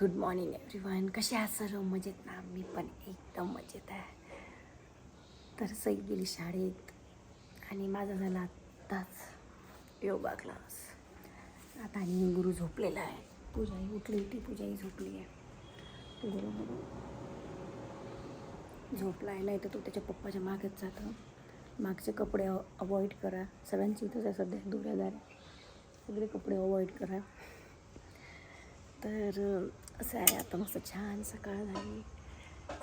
Good morning everyone कसे आहात सर्व? मजेत ना? मी पण एकदम मजेत आहे. तर सई गेली शाळेत आणि माझा झाला आत्ताच योगा क्लास आता आणि गुरु झोपलेला आहे. पूजाही उठली होती पूजाही झोपली आहे. गुरु गुरु. झोपला आहे नाही तर तो त्याच्या पप्पाच्या मागेच जातो. मागचे कपडे अवॉइड करा. सगळ्यांची इथंच आहे सध्या दुऱ्यादारी सगळे कपडे अवॉइड करा. तर असं आहे आता मस्त छान सकाळ झाली.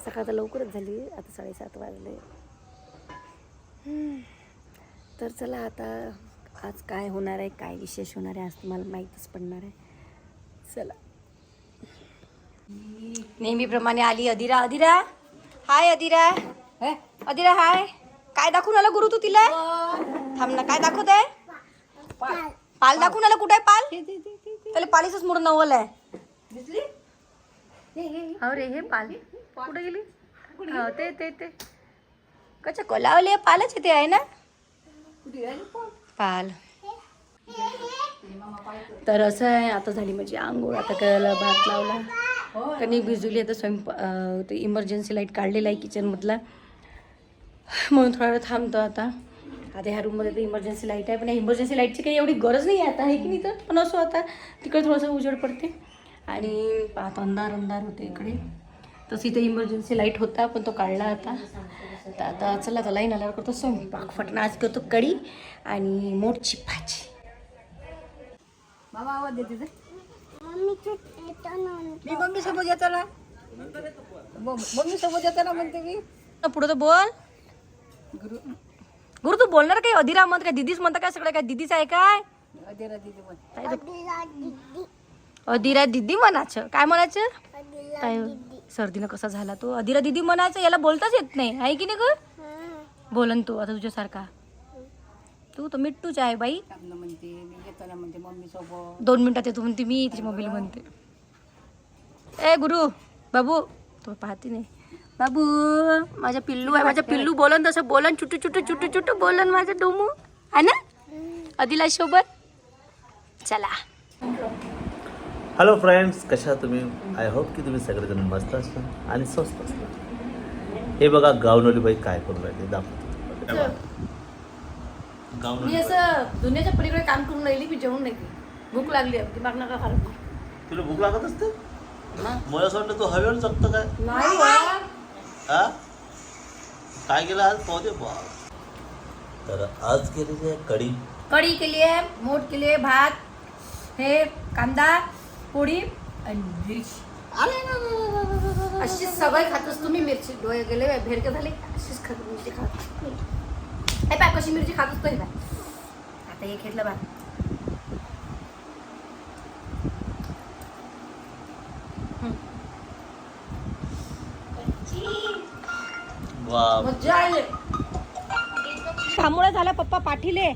सकाळ तर लवकरच झाली आता साडेसात वाजले. तर चला आता आज काय होणार आहे काय विशेष होणार आहे आज तुम्हाला माहीतच पडणार आहे. चला. नेहमीप्रमाणे आली अदिरा अदिरा हाय अदिरा अदिरा हाय. काय दाखवून आला गुरु तू तिला? थांब ना काय दाखवत आहे पाल दाखवून आला कुठे आहे पाल? त्याला पालीच मोड नवल आहे. हो रे हे पाल. कुठे गेली? हो, ते ते ते. कच्चा कोलावले पालच ते आहे ना? पाल. तर असं आहे आता झाली म्हणजे आंघोळ. आता करायला भात लावला. कणिक भिजवली आता स्वयंपा अं, ते इमर्जन्सी लाइट काढलेला आहे किचनमधला म्हणून थोडा वेळ थांबतो आता. आता ह्या रूममध्ये तर इमर्जन्सी लाइट आहे पण इमर्जन्सी लाईटची काही एवढी गरज नाही आहे आता आहे की नाही तर? पण असो आता तिकडे थोडंसं उजेड पडते. आणि आता अंधार अंधार होते इकडे. तसं इथे इमर्जन्सी लाइट होता पण तो काढला आता. तर आता चला आता लाईन आल्यावर करतो स्वयंपाक. फटणं आज करतो कढी आणि मोठची भाजी. मामा आवाज देते ते. मी मम्मी सोबत येतो ना. मम्मी सोबत येतो ना म्हणते मी. पुढं तर बोल. गुरु गुरु तू बोलणार काय? अधिरा म्हणत काय? दिदीच म्हणता काय? सगळं काय? दिदीच आहे काय? अदेरा दिदी. अधिरा दिदी म्हणायचं काय म्हणायचं काय सर्दीनं कसा झाला तो? अधिरा दिदी म्हणायचं याला बोलताच येत नाही. आहे की नाही ग? बोलन तू आता तुझ्यासारखा. तू तर मिट्टूच आहे बाई. मम्मी दोन मिनिटात येतो म्हणते मी तिची मम्मीला म्हणते. ए गुरु बाबू तो पाहते नाही. बाबू माझा पिल्लू आहे माझा पिल्लू बोलन तसं बोलन चुटू चुटू चुटू चुटू बोलन माझं डोमू. आहे ना? अदिला सोबत चला. हॅलो फ्रेंड्स कशा तुम्ही? आय होप की तुम्ही सगळेजण मस्त असता आणि स्वस्त असता. हे बघा गावनोली बाई काय करून राहिले? दाखवतो हे. मी गावनोली असं दुनियाच्या पलीकडे काम करून राहिली मी जेवण नाही केली. भूक लागली आहे दिमाग नका करू. तुला भूक लागत असते? मला असं वाटतं तू हवेवर जगतं काय? नाही बा. हा? काय केलं आज? पाहू दे बा. तर आज केलेली आहे कढी. कढी केली आहे मोठ केली आहे भात हे कांदा पोळी आणि मिरची. अशीच सवय खातोस तुम्ही मिरची. डोळे गेले भेरके झाले. अशीच खात मिरची खात. हे पाय कशी मिरची खातोस तो हे पाय आता हे घेतलं बा. वा मज्जा आली. घामोळ्या झाल्या पप्पा पाठीले.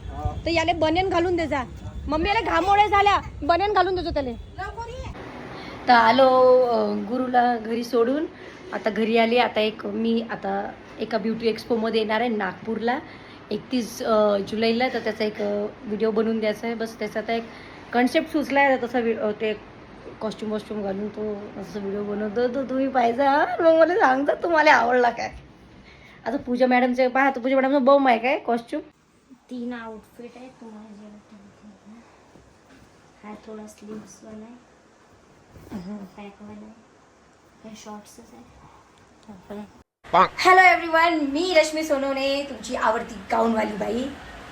तर याले बनेन घालून दे जा. मम्मी याला घामोळ्या झाल्या बनेन घालून देतो त्याले. तर आलो गुरुला घरी सोडून. आता घरी आली. आता एक मी आता एका ब्युटी एक्सपोमध्ये येणार आहे नागपूरला. एकतीस जुलैला. तर त्याचा एक व्हिडिओ बनवून द्यायचा आहे. बस त्याचा आता एक कन्सेप्ट सुचला आहे. तसा वि- ते कॉस्ट्युम वॉस्ट्युम घालून तो असं व्हिडिओ बनवतो. तर तुम्ही पाहिजे मग मला सांगता तुम्हाला आवडला काय? आता पूजा मॅडमचे पहा. आता पूजा मॅडमचं बम आहे काय? कॉस्ट्युम तीन आउटफिट आहे तुम्हाला जे हा थोडा स्लीव्सवाला आहे पॅक वाला आहे हे शॉर्ट्सच आहे हॅलो एव्हरीवन मी रश्मी सोनवणे तुमची आवडती गाऊनवाली बाई.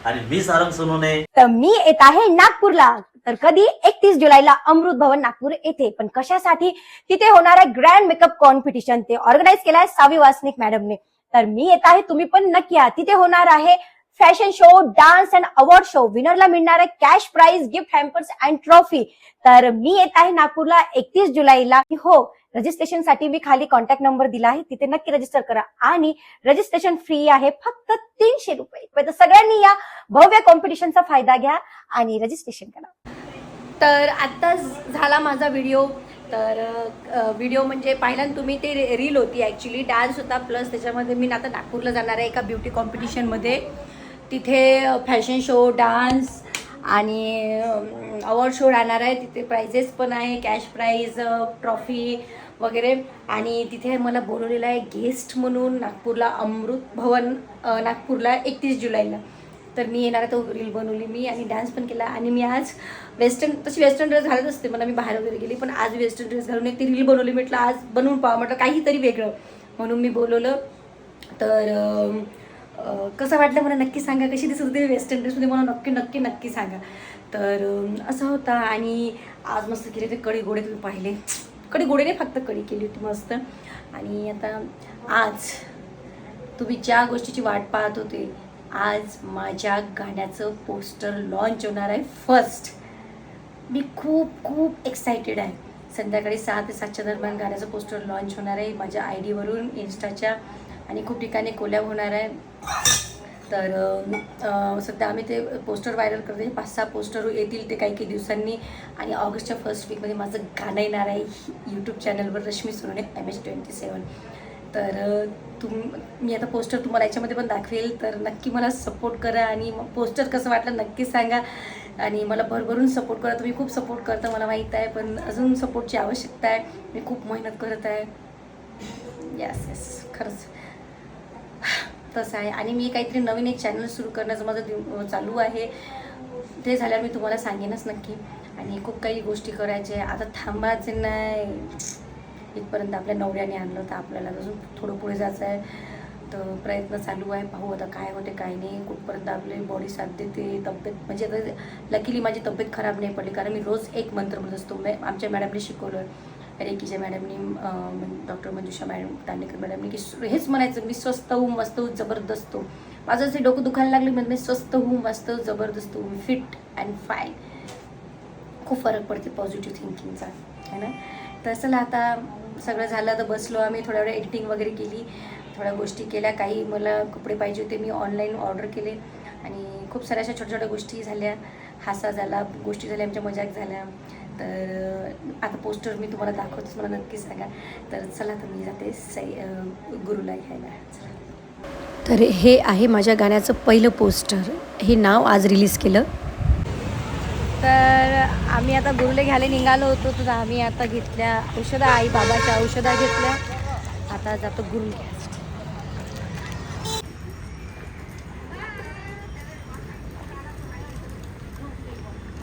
आणि मी सारंग सोनूने. तर मी येत आहे नागपूरला. तर कधी? एकतीस जुलैला अमृत भवन नागपूर येथे. पण कशासाठी? तिथे होणार आहे ग्रँड मेकअप कॉम्पिटिशन ते ऑर्गनाईज केलं आहे सावी वासनिक मॅडमने तर मी येत आहे तुम्ही पण नक्की या. तिथे होणार आहे fashion show dance and award show विनरला मिळणार आहे cash prize gift hampers and trophy तर मी येत आहे नागपूरला एकतीस जुलैला. हो रजिस्ट्रेशनसाठी मी खाली कॉन्टॅक्ट नंबर दिला आहे. तिथे नक्की रजिस्टर करा. आणि रजिस्ट्रेशन फ्री आहे फक्त तीनशे रुपये. तर सगळ्यांनी या भव्य कॉम्पिटिशनचा फायदा घ्या आणि रजिस्ट्रेशन करा. तर आत्ताच झाला माझा व्हिडिओ तर व्हिडिओ म्हणजे पाहिला ना तुम्ही ते रील होती ॲक्च्युली डान्स होता प्लस त्याच्यामध्ये मी आता नागपूरला जाणार आहे एका ब्युटी कॉम्पिटिशनमध्ये तिथे फॅशन शो डान्स आणि अवॉर्ड शो राहणार आहे. तिथे प्राइजेस पण आहे कॅश प्राईज ट्रॉफी वगैरे. आणि तिथे मला बोलवलेलं आहे गेस्ट म्हणून नागपूरला अमृत भवन नागपूरला एकतीस जुलैला. तर मी येणार आहे तो रील बनवली मी आणि डान्स पण केला. आणि मी आज वेस्टर्न तशी वेस्टर्न ड्रेस घालत असते मला मी बाहेर वगैरे गेली पण आज वेस्टर्न ड्रेस घालून एक ती रील बनवली. म्हटलं आज बनवून पाहा म्हटलं काहीतरी वेगळं. म्हणून मी बोलवलं. तर कसं वाटलं मला नक्की सांगा. कशी दिसत होती वेस्टर्न ड्रेसमध्ये मला नक्की नक्की नक्की सांगा. तर असा असं होतं आणि आज मस्त केले ते कडी गोडे तुम्ही पाहिले. कडी गोडे नाही फक्त कडी केली होती मस्त. आणि आता आज तुम्ही ज्या गोष्टीची वाट पाहत होते आज माझ्या गाण्याचं पोस्टर लॉन्च होणार आहे फर्स्ट मी खूप खूप एक्सायटेड आहे. संध्याकाळी सहा ते सातच्या दरम्यान गाण्याचं पोस्टर लॉन्च होणार आहे. माझ्या आय डीवरून इन्स्टाच्या आणि खूप ठिकाणी कोल्याब होणार आहे. तर सध्या आम्ही ते पोस्टर व्हायरल करते पाच सहा पोस्टर येतील ते काही काही दिवसांनी. आणि ऑगस्टच्या फर्स्ट वीकमध्ये माझं गाणं येणार आहे. यूट्यूब चॅनलवर Rashmi Sonone M H twenty seven तर तुम मी आता पोस्टर तुम्हाला याच्यामध्ये पण दाखवेल. तर नक्की मला सपोर्ट करा आणि पोस्टर कसं वाटलं नक्की सांगा. आणि मला भरभरून सपोर्ट करा. तुम्ही खूप सपोर्ट करता मला माहीत आहे. पण अजून सपोर्टची आवश्यकता आहे. मी खूप मेहनत करत आहे. यस यस खरंच. तसं आहे. आणि मी काहीतरी नवीन एक चॅनल सुरू करण्याचं माझं चालू आहे ते झाल्यावर मी तुम्हाला सांगेनच नक्की. आणि खूप काही गोष्टी करायच्या आता थांबायचं नाही. इथपर्यंत आपल्या नवऱ्याने आणलं तर आपल्याला अजून थोडं पुढे जायचं आहे. तर प्रयत्न चालू आहे. पाहू आता काय होते काय नाही. कुठपर्यंत आपली बॉडी साथ देते तब्येत म्हणजे आता लकीली माझी तब्येत खराब नाही पडली. कारण मी रोज एक मंत्र म्हणत असतो. मॅ आमच्या मॅडमने शिकवलं. रेकीच्या मॅडमनी डॉक्टर मंजुषा मॅडम दांडेकर मॅडमनी की हेच म्हणायचं मी स्वस्त होऊ मस्त होऊ जबरदस्त होऊ माझं जे डोकं दुखायला लागले म्हणजे मी स्वस्त होऊ मस्त होऊ, जबरदस्त होऊ फिट अँड फाईन. खूप फरक पडते पॉझिटिव्ह थिंकिंगचा है ना? तर चला आता सगळं झालं तर बसलो आम्ही थोड्या वेळ एडिटिंग वगैरे केली थोड्या गोष्टी केल्या काही मला कपडे पाहिजे होते मी ऑनलाईन ऑर्डर केले आणि खूप साऱ्या अशा छोट्या छोट्या गोष्टी झाल्या. हासा झाला गोष्टी झाल्या आमच्या मजाक झाल्या. तर आता पोस्टर मी तुम्हाला दाखवतेच मला नक्की सांगा. तर चला तर मी जाते सै अं, गुरुला घ्यायला. चला. तर हे आहे माझ्या गाण्याचं पहिलं पोस्टर हे नाव आज रिलीज केलं. तर आम्ही आता गुरुले घ्यायला निघालो होतो तर आम्ही आता घेतल्या औषधं आई बाबाच्या औषधा घेतल्या. आता जातो गुरु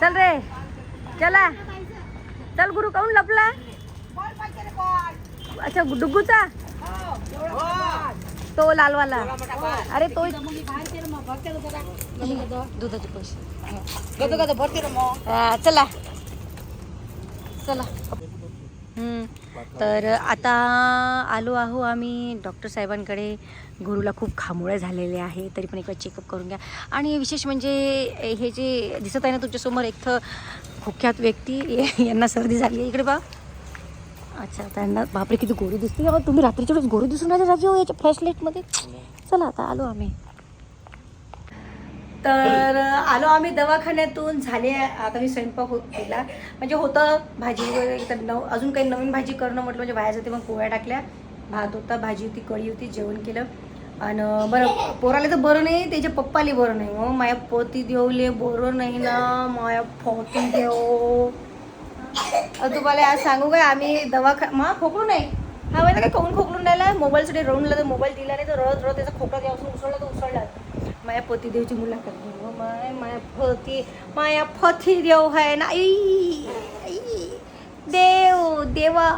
चल रे चला. चल गुरु काऊन लपला? अच्छा डुग्गूचा? तो लालवाला. अरे तो दुधाचे पैसे भरते चला. चला तर आता आलो आहो आम्ही डॉक्टर साहेबांकडे. गुरुला खूप खामोळे झालेले आहे तरी पण एकदा चेकअप करून घ्या. आणि विशेष म्हणजे हे जे दिसत आहे ना तुमच्यासमोर एक तर कुख्यात व्यक्ती यांना सर्दी झाली आहे. इकडे बा अच्छा त्यांना बापरे किती गोरी दिसते अहो, तुम्ही रात्रीच्या वेळेस गोरी दिसून राहिले राजू याच्या फ्लॅश लाईटमध्ये चला आता आलो आम्ही. तर आलो आम्ही दवाखान्यातून. झाले आता मी स्वयंपाक होत केला. म्हणजे होतं भाजी वगैरे तर नव अजून काही नवीन भाजी करणं म्हटलं म्हणजे बाहेर जाते मग पोळ्या टाकल्या. भात होता भाजी होती कढी होती जेवण केलं. आणि बरं पोराला तर बरं नाही त्याच्या पप्पाले बरं नाही मग माया पोती देवले बरं नाही ना माया पोती देव तुम्हाला आज सांगू काय आम्ही दवाखा मा खोकलू नाही. हा माहिती काय काऊन खोकलून राहिला? मोबाईलसाठी रडूनला तर मोबाईल दिला नाही तर रडत रडत त्याचा खोकला द्यापासून उसळला तर उसळला. माया पोती देवची मुलाखत घेऊ माय माया पोती माया पती देव आहे ना आई, आई. देव देवा.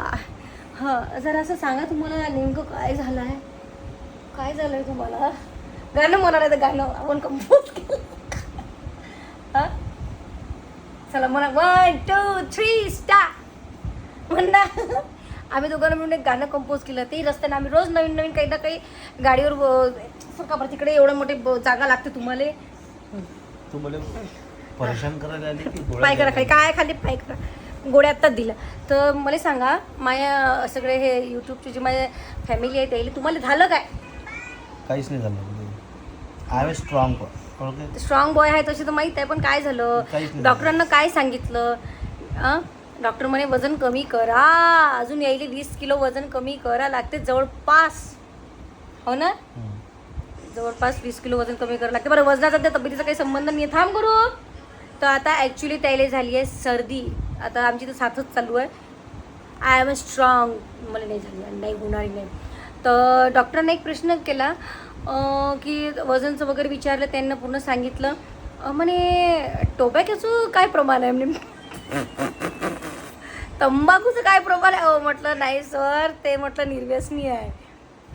हा जरा असं सांगा तुम्हाला नेमकं काय झालं आहे काय झालंय तुम्हाला? गाणं म्हणाल आहे तर गाणं आपण कंपोज केलं. हा? चला म्हणा वन टू थ्री स्टार म्हणा आम्ही दोघांना मिळून एक गाणं कंपोज केलं. ते रस्त्याने आम्ही रोज नवीन नवीन काही ना काही गाडीवर व- सरका बरं तिकडे एवढं मोठे जागा लागते तुम्हाला. परेशान करायला पाय करा खाली? काय खाली पाय करा. गोड्या आत्ताच दिलं तर मला सांगा माझ्या सगळे हे यूट्यूबचे जे माझे फॅमिली आहे त्याला तुम्हाला झालं काय? काहीच नाही झालं. I am strong okay? Strong boy आहे तसे तर माहीत आहे पण काय झालं? डॉक्टरांना काय सांगितलं? डॉक्टर म्हणे वजन कमी करा. अजून यायले वीस किलो वजन कमी करा. लागते जवळपास. हो ना? जवळपास वीस किलो वजन कमी करावं लागते. बरं वजनाचा त्या तब्येतीचा काही संबंध नाही थांब करू तर आता ॲक्च्युली त्याला झाली आहे सर्दी. आता आमची तर साथच चालू आहे. आय एम अ स्ट्रॉंग मला नाही झाली. नाही होणारी नाही. तर डॉक्टरने एक प्रश्न केला की वजनचं वगैरे विचारलं त्यांना पूर्ण सांगितलं. म्हणे टोबॅकोचं काय प्रमाण आहे? म्हणे. तंबाखूचं काय प्रमाण आहे? म्हटलं नाही सर ते म्हटलं निर्व्यसनी आहे.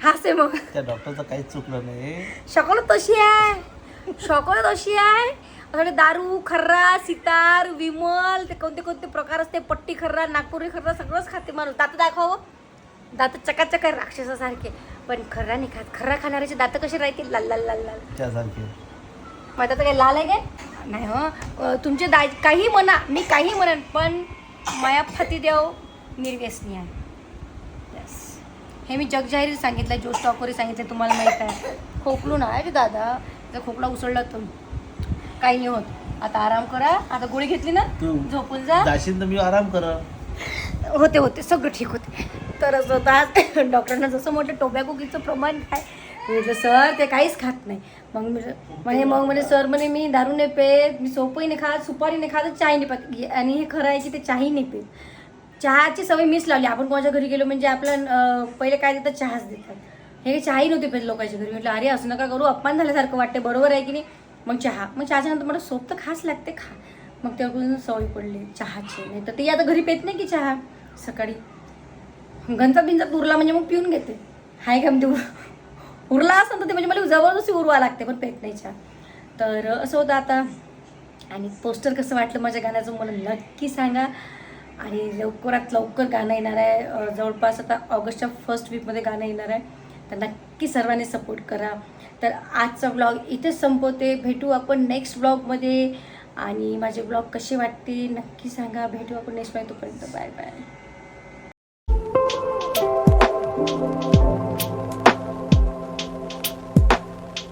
हासे मग. त्या डॉक्टरचं काहीच चुकलं नाही. शकल तशी आहे. शकल तशी आहे. सगळे दारू खर्रा सितार विमल ते कोणते कोणते प्रकार असते? पट्टी खर्रा नागपुरी खर्रा सगळंच खाते माणूस. दात दाखवावं. दात चकाचक आहे राक्षसासारखे. पण खर्रा नाही खात. खर्रा खाणाऱ्याचे दात कसे राहतील? लाल लाल लाल लाल त्यासारखे. माझं तर काही लाल आहे काय? नाही हो. तुमचे दा काही म्हणा. मी काही म्हणन पण माया फाती देव निर्व्यसनी आहे. Yes. हे मी जगजाहीर सांगितलं जो स्टॉकवरही सांगितलं तुम्हाला माहीत आहे. खोकलू ना रे दादा. जर खोकला उसळला तर. काही नाही होत. आता आराम करा. आता गोळी घेतली ना झोपून जा. जाशील तर मी आराम कर. होते होते. सगळं ठीक होते. तर असं होतं. आज जसं म्हटलं टोबॅकोकीचं प्रमाण काय म्हटलं सर ते काहीच खात नाही. मग मी मग म्हणे सर म्हणे मी दारू नाही पेत मी सोपही नाही खात सुपारी नाही खात चाय नाही पात. आणि हे खरं आहे की ते चाही नाही पेत. चहाची सवय मीच लावली. आपण कोणाच्या घरी गेलो म्हणजे आपलं पहिले काय देतात? चहाच देतात. हे चहाही नव्हती पेत लोकांच्या घरी. म्हटलं अरे असं नका करू. अपमान झाल्यासारखं वाटते बरोबर आहे की नाही? मग चहा मग चहाच्या नंतर मला सोप तर खास लागते खा. मग त्यापासून सवय पडली चहाची. नाही तर ते आता घरी पेत नाही की चहा? सकाळी. गंजा बिंजा उरला म्हणजे मग पिऊन घेते. हाय का म्हणजे उर- उरला असं तर ते म्हणजे मला जबरदस्ती उरवा लागते पण पेट नाही तर असं होतं आता. आणि पोस्टर कसं वाटलं माझ्या गाण्याचं मला नक्की सांगा. आणि लवकरात लवकर गाणं येणार आहे. जवळपास आता ऑगस्टच्या फर्स्ट वीकमध्ये गाणं येणार आहे. तर नक्की सर्वांनी सपोर्ट करा. तर आजचा ब्लॉग इथेच संपवते. भेटू आपण नेक्स्ट ब्लॉगमध्ये आणि माझे ब्लॉग कसे वाटते नक्की सांगा. भेटू आपण नेक्स्ट तोपर्यंत. Bye bye